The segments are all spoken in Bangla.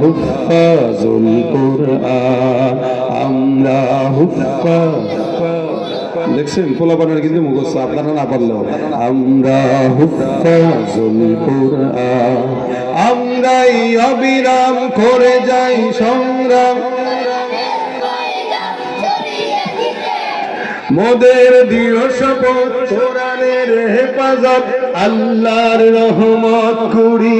হুফাজুল কোরআন, আমরা হুফাজ। দেখছেন পোলাপানের কিন্তু মুখস্থ, আপনারা না পারলেও আমরা হুফাজুল আমরাই অবিরাম করে যাই সংগ্রাম। মোদের দৃঢ় শপথ, কোরআনের হেফাজত, আল্লাহর রহমত কুড়িয়ে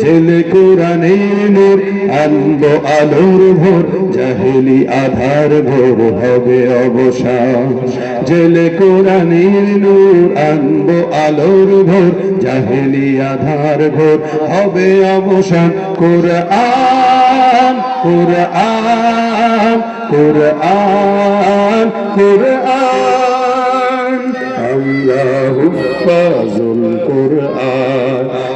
জেলে কোরআনের নূর আনব আলোর ভোর, জাহেলি আধার ভোর হবে অবসান। জেলে কোরআনের নূর আনব আলোর ভোর, জাহেলি আধার ভোর হবে অবসান। কোরআন কোরআন কোরআন কোরআন। আমরা হুফাজুল কোরআন।